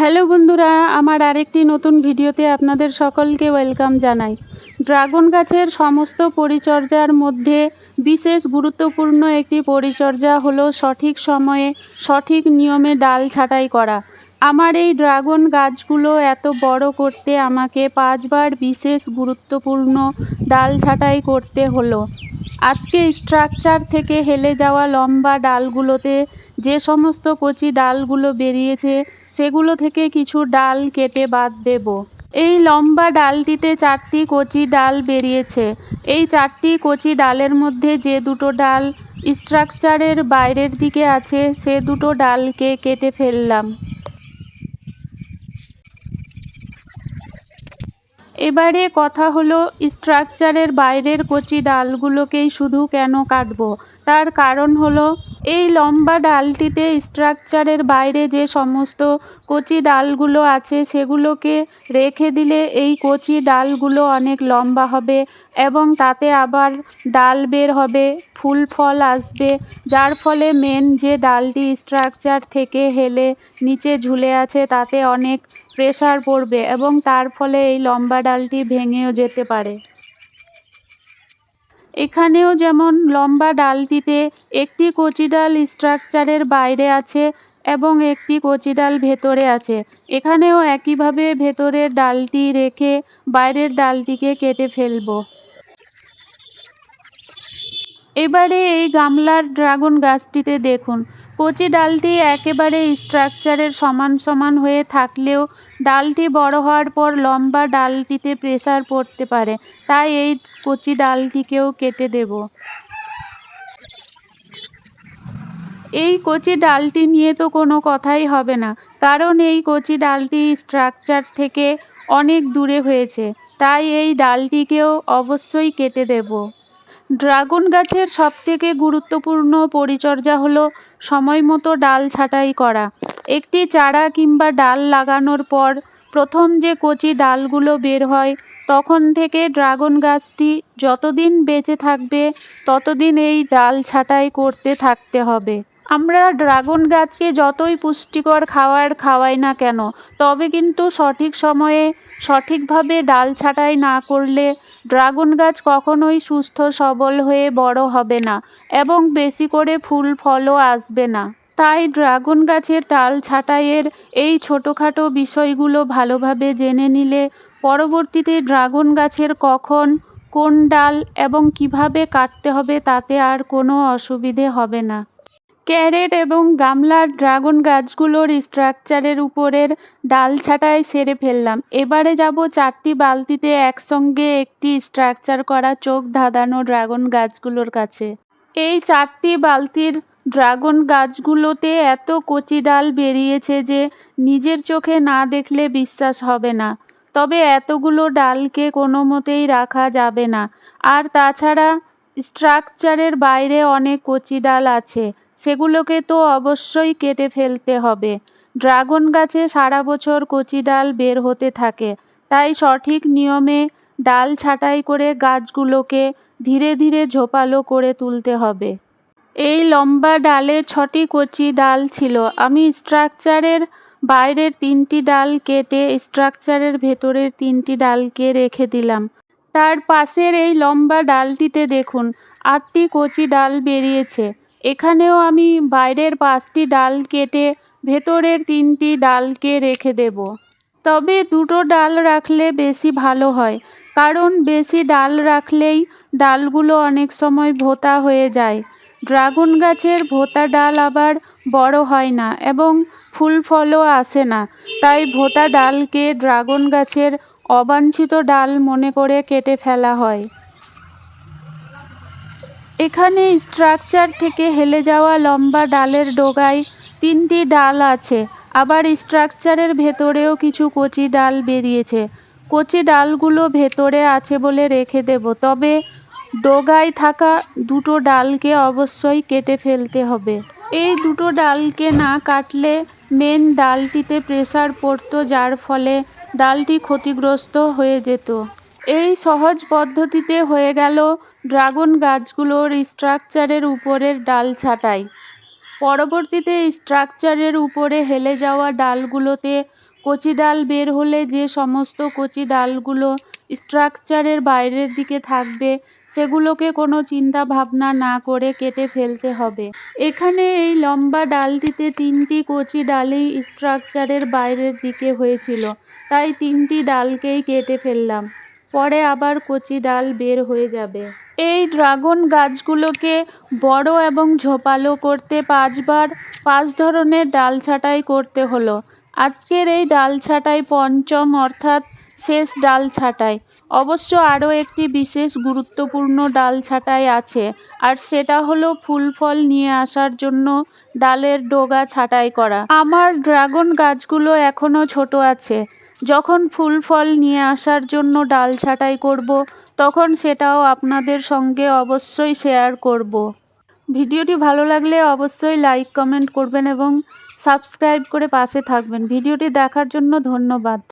Hello বন্ধুরা, আমার আরেকটি নতুন ভিডিওতে আপনাদের সকলকে ওয়েলকাম জানাই। ড্রাগন গাছের সমস্ত পরিচর্যার মধ্যে বিশেষ গুরুত্বপূর্ণ একটি পরিচর্যা হলো সঠিক সময়ে সঠিক নিয়মে ডাল ছাঁটাই করা। আমার এই ড্রাগন গাছগুলো এত বড় করতে আমাকে পাঁচবার বিশেষ গুরুত্বপূর্ণ ডাল ছাঁটাই করতে হলো। আজকে স্ট্রাকচার থেকে হেলে যাওয়া লম্বা ডালগুলোতে যে সমস্ত কচি ডালগুলো বেরিয়েছে, সেগুলো থেকে কিছু ডাল কেটে বাদ দেব। এই লম্বা ডালটিতে চারটি কচি ডাল বেরিয়েছে। এই চারটি কচি ডালের মধ্যে যে দুটো ডাল স্ট্রাকচারের বাইরের দিকে আছে, সে দুটো ডালকে কেটে ফেললাম। এবারে কথা হলো স্ট্রাকচারের বাইরের কচি ডালগুলোকেই শুধু কেন কাটবো? তার কারণ হলো এই লম্বা ডালটিতে স্ট্রাকচারের বাইরে যে সমস্ত কচি ডালগুলো আছে সেগুলোকে রেখে দিলে এই কচি ডালগুলো অনেক লম্বা হবে এবং তাতে আবার ডাল বের হবে, ফুল ফল আসবে, যার ফলে মেন যে ডালটি স্ট্রাকচার থেকে হেলে নিচে ঝুলে আছে তাতে অনেক প্রেশার পড়বে এবং তার ফলে এই লম্বা ডালটি ভেঙেও যেতে পারে। এখানেও যেমন লম্বা ডালটিতে একটি কচি ডাল স্ট্রাকচারের বাইরে আছে এবং একটি কচি ডাল ভেতরে আছে। এখানেও একইভাবে ভেতরের ডালটি রেখে বাইরের ডালটিকে কেটে ফেলব। এবারে এই গামলার ড্রাগন গাছটিতে দেখুন। কচি ডালটি একেবারে স্ট্রাকচারের সমান সমান হয়ে থাকলেও ডালটি বড় হওয়ার পর লম্বা ডালটিতে প্রেসার পড়তে পারে, তাই এই কচি ডালটিকেও কেটে দেব। এই কচি ডালটি নিয়ে তো কোনো কথাই হবে না, কারণ এই কচি ডালটি স্ট্রাকচার থেকে অনেক দূরে হয়েছে, তাই এই ডালটিকেও অবশ্যই কেটে দেব। ড্রাগন গাছের সবথেকে গুরুত্বপূর্ণ পরিচর্যা হলো সময় মতো ডাল ছাঁটাই করা। একটি চারা কিংবা ডাল লাগানোর পর প্রথম যে কচি ডালগুলো বের হয়, তখন থেকে ড্রাগন গাছটি যতদিন বেঁচে থাকবে, ততদিন এই ডাল ছাঁটাই করতে থাকতে হবে। আমরা ড্রাগন গাছকে যতই পুষ্টিকর খাবার খাওয়াই না কেন, তবে কিন্তু সঠিক সময়ে সঠিকভাবে ডাল ছাঁটাই না করলে ড্রাগন গাছ কখনোই সুস্থ, সবল হয়ে বড় হবে না এবং বেশি করে ফুল, ফলও আসবে না। তাই ড্রাগন গাছের ডাল ছাঁটাইয়ের এই ছোটোখাটো বিষয়গুলো ভালোভাবে জেনে নিলে পরবর্তীতে ড্রাগন গাছের কখন কোন ডাল এবং কীভাবে কাটতে হবে তাতে আর কোনো অসুবিধে হবে না। ক্যারেট এবং গামলার ড্রাগন গাছগুলোর স্ট্রাকচারের উপরের ডাল ছাঁটাই সেরে ফেললাম। এবারে যাব চারটি বালতিতে একসঙ্গে একটি স্ট্রাকচার করা চোখ ধাঁধানো ড্রাগন গাছগুলোর কাছে। এই চারটি বালতির ড্রাগন গাছগুলোতে এত কচি ডাল বেরিয়েছে যে নিজের চোখে না দেখলে বিশ্বাস হবে না। তবে এতগুলো ডালকে কোনো মতেই রাখা যাবে না। আর তাছাড়া স্ট্রাকচারের বাইরে অনেক কচি ডাল আছে। সেগুলোকে তো অবশ্যই কেটে ফেলতে হবে। ড্রাগন গাছে সারা বছর কচি ডাল বের হতে থাকে। তাই সঠিক নিয়মে ডাল ছাঁটাই করে গাছগুলোকে ধীরে ধীরে ঝোপালো করে তুলতে হবে। এই লম্বা ডালে ছটি কচি ডাল ছিল। আমি স্ট্রাকচারের বাইরের তিনটি ডাল কেটে স্ট্রাকচারের ভেতরের তিনটি ডালকে রেখে দিলাম। তার পাশের এই লম্বা ডালটিতে দেখুন, আটটি কচি ডাল বেরিয়েছে। এখানেও আমি বাইরের পাঁচটি ডাল কেটে ভেতরের তিনটি ডালকে রেখে দেব। তবে দুটো ডাল রাখলে বেশি ভালো হয়, কারণ বেশি ডাল রাখলেই ডালগুলো অনেক সময় ভোতা হয়ে যায়। ড্রাগন গাছের ভোতা ডাল আবার বড় হয় না এবং ফুল ফলও আসে না, তাই ভোতা ডালকে ড্রাগন গাছের অবাঞ্ছিত ডাল মনে করে কেটে ফেলা হয়। এখানে স্ট্রাকচার থেকে হেলে যাওয়া লম্বা ডালের ডোগায় তিনটি ডাল আছে। আবার স্ট্রাকচারের ভেতরেও কিছু কচি ডাল বেরিয়েছে। কচি ডালগুলো ভেতরে আছে বলে রেখে দেব। তবে ডোগায় থাকা দুটো ডালকে অবশ্যই কেটে ফেলতে হবে। এই দুটো ডালকে না কাটলে মেন ডালটিতে প্রেসার পড়তো, যার ফলে ডালটি ক্ষতিগ্রস্ত হয়ে যেত। এই সহজ পদ্ধতিতে হয়ে গেল ড্রাগন গাছগুলোর স্ট্রাকচারের উপরের ডাল ছাঁটাই। পরবর্তীতে স্ট্রাকচারের উপরে হেলে যাওয়া ডালগুলোতে কচি ডাল বের হলে যে সমস্ত কচি ডালগুলো স্ট্রাকচারের বাইরের দিকে থাকবে, সেগুলোকে কোনো চিন্তা ভাবনা না করে কেটে ফেলতে হবে। এখানে এই লম্বা ডালটিতে তিনটি কচি ডালই স্ট্রাকচারের বাইরের দিকে হয়েছিল, তাই তিনটি ডালকেই কেটে ফেললাম। পরে আবার কচি ডাল বের হয়ে যাবে। এই ড্রাগন গাছগুলোকে বড় এবং ঝোপালো করতে পাঁচবার পাঁচ ধরনের ডাল ছাঁটাই করতে হলো। আজকের এই ডাল ছাঁটাই পঞ্চম অর্থাৎ শেষ ডাল ছাঁটাই। অবশ্য আরও একটি বিশেষ গুরুত্বপূর্ণ ডাল ছাঁটাই আছে, আর সেটা হলো ফুল ফল নিয়ে আসার জন্য ডালের ডোগা ছাঁটাই করা। আমার ড্রাগন গাছগুলো এখনও ছোট আছে যখন ফুল ফল নিয়ে আসার জন্য ডাল ছাঁটাই করব, তখন সেটাও আপনাদের সঙ্গে অবশ্যই শেয়ার করব। ভিডিওটি ভালো লাগলে অবশ্যই লাইক, কমেন্ট করবেন এবং সাবস্ক্রাইব করে পাশে থাকবেন। ভিডিওটি দেখার জন্য ধন্যবাদ।